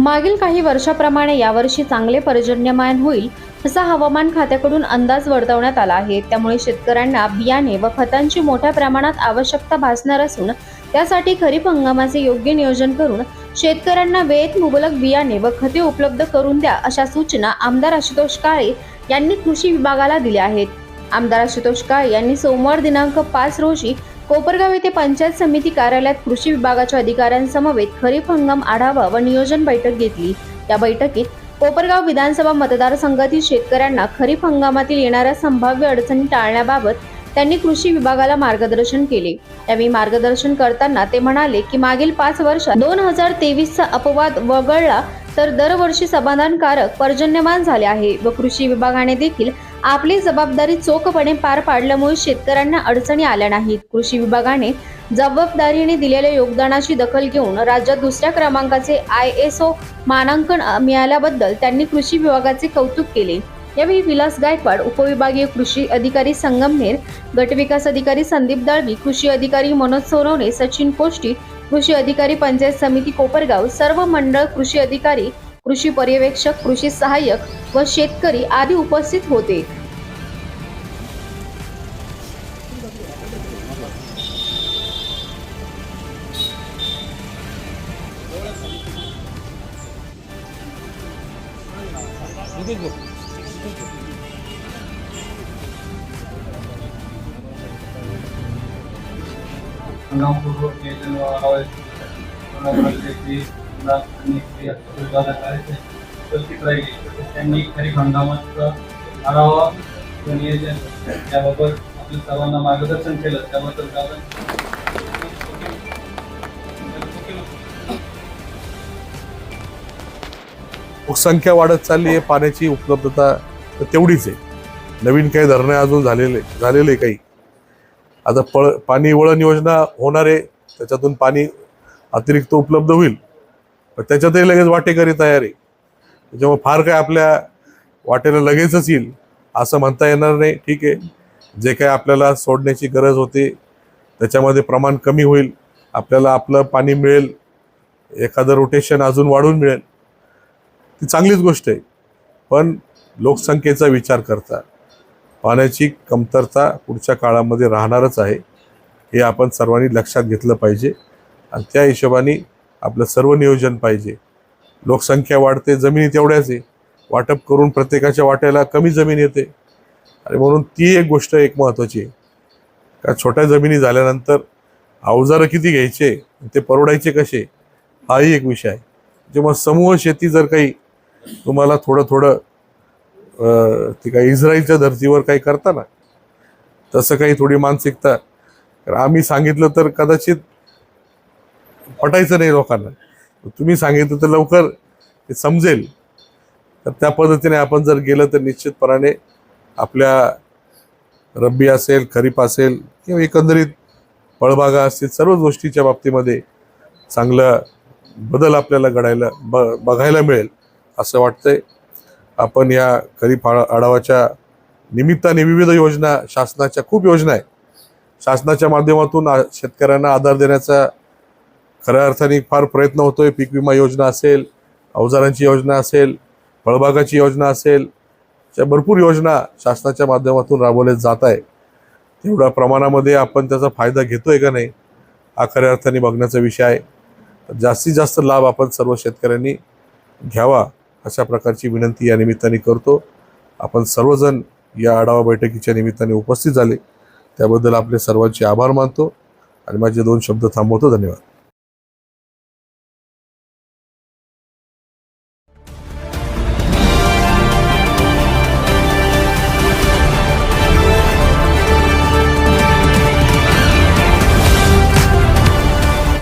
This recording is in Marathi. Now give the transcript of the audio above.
मागील काही वर्षाप्रमाणे यावर्षी चांगले पर्जन्यमान होईल असा हवामान खात्याकडून अंदाज वर्तवण्यात आला आहे. त्यामुळे शेतकऱ्यांना बियाणे व खतांची मोठ्या प्रमाणात आवश्यकता भासणार असून त्यासाठी खरीप हंगामाचे योग्य नियोजन करून शेतकऱ्यांना वेळेत मुबलक बियाणे व खते उपलब्ध करून द्या अशा सूचना आमदार आशुतोष काळे यांनी कृषी विभागाला दिल्या आहेत. आमदार आशुतोष काळे यांनी सोमवार दिनांक पाच रोजी कोपरगाव येथे पंचायत समिती कार्यालयात कृषी विभागाच्या अधिकाऱ्यांसमवेत खरीप हंगाम आढावा व नियोजन बैठक घेतली. या बैठकीत कोपरगाव विधानसभा मतदारसंघातील शेतकऱ्यांना खरीप हंगामातील येणाऱ्या संभाव्य अडचणी टाळण्याबाबत त्यांनी कृषी विभागाला मार्गदर्शन केले. यावेळी मार्गदर्शन करताना ते म्हणाले की मागील पाच वर्षात दोन हजार तेवीसचा अपवाद वगळला तर दरवर्षी समाधानकारक पर्जन्यमान झाले आहे व कृषी विभागाने देखील आपली जबाबदारी चोखपणे पार पाडल्यामुळे शेतकऱ्यांना अडचणी आल्या नाहीत. कृषी विभागाने जबाबदारीने दिलेल्या योगदानाची दखल घेऊन राज्यात दुसऱ्या क्रमांकाचे आय एस ओ मानांकन मिळाल्याबद्दल त्यांनी कृषी विभागाचे कौतुक केले. यावेळी विलास गायकवाड उपविभागीय कृषी अधिकारी संगमनेर गटविकास अधिकारी संदीप दळवी कृषी अधिकारी मनोज सोनवणे सचिन कोष्टी कृषी अधिकारी पंचायत समिती कोपरगाव सर्व मंडळ कृषी अधिकारी कृषी पर्यवेक्षक कृषी सहाय्यक व शेतकरी आदी उपस्थित होते. हंगामपूर्वक विभागात आहे उपस्थित राहिली त्यांनी खरीप हंगामाचा आढावा व नियोजन याबाबत आपल्या सर्वांना मार्गदर्शन केलं त्याबद्दल कारण लोकसंख्या वाढत चालली आहे पाण्याची उपलब्धता तेवढीच आहे. नवीन काही धरणे अजून झालेले झालेले काही. आता पळ पाणी वळण योजना होणार आहे त्याच्यातून पाणी अतिरिक्त उपलब्ध होईल. त्याच्यातही लगेच वाटेकरी तयार आहे. त्याच्यामुळे फार काय आपल्या वाटेला लगेचच येईल असं म्हणता येणार नाही. ठीक आहे. जे काय आपल्याला सोडण्याची गरज होती त्याच्यामध्ये प्रमाण कमी होईल. आपल्याला आपलं पाणी मिळेल. एखादं रोटेशन अजून वाढून मिळेल. ती चांगलीच गोष्ट आहे. पण लोकसंख्येचा विचार करता पाण्याची कमतरता पुढच्या काळामध्ये राहणारच आहे. हे आपण सर्वांनी लक्षात घेतलं पाहिजे. आणि त्या हिशोबाने आपलं सर्व नियोजन पाहिजे. लोकसंख्या वाढते जमिनी तेवढ्याच आहे. वाटप करून प्रत्येकाच्या वाट्याला कमी जमीन येते. आणि म्हणून ती एक गोष्ट एक महत्त्वाची आहे. का छोट्या जमिनी झाल्यानंतर अवजारं किती घ्यायचे ते परवडायचे कसे हाही एक विषय आहे. जेव्हा समूह शेती जर काही तुम्हाला थोडं थोडं ते काही इस्रायलच्या धर्तीवर काही करता ना तसं काही थोडी मानसिकता. तर आम्ही सांगितलं तर कदाचित पटायचं नाही लोकांना. तुम्ही सांगितलं तर लवकर ते समजेल. तर त्या पद्धतीने आपण जर गेलं तर निश्चितपणाने आपल्या रब्बी असेल खरीप असेल किंवा एकंदरीत फळबागा असतील सर्व गोष्टीच्या बाबतीमध्ये चांगलं बदल आपल्याला घडायला ब बघायला मिळेल असं वाटतंय. आपण या खरीप आढावाच्या निमित्ताने विविध योजना शासनाच्या खूप योजना आहेत. शासनाच्या माध्यमातून शेतकऱ्यांना आधार देण्याचा खऱ्या अर्थाने फार प्रयत्न होतोय. पीक विमा योजना असेल अवजारांची योजना असेल फळबागाची योजना असेल अशा भरपूर योजना शासनाच्या माध्यमातून राबवल्या जात आहे तेवढ्या प्रमाणामध्ये आपण त्याचा फायदा घेतोय का नाही हा खऱ्या अर्थाने बघण्याचा विषय आहे. जास्तीत जास्त लाभ आपण सर्व शेतकऱ्यांनी घ्यावा अशा प्रकारची विनंती या निमित्ताने करतो. आपण सर्वजण या आढावा बैठकीच्या निमित्ताने उपस्थित झाले. त्याबद्दल आपले सर्वांचे आभार मानतो आणि माझे दोन शब्द थांबवतो. धन्यवाद.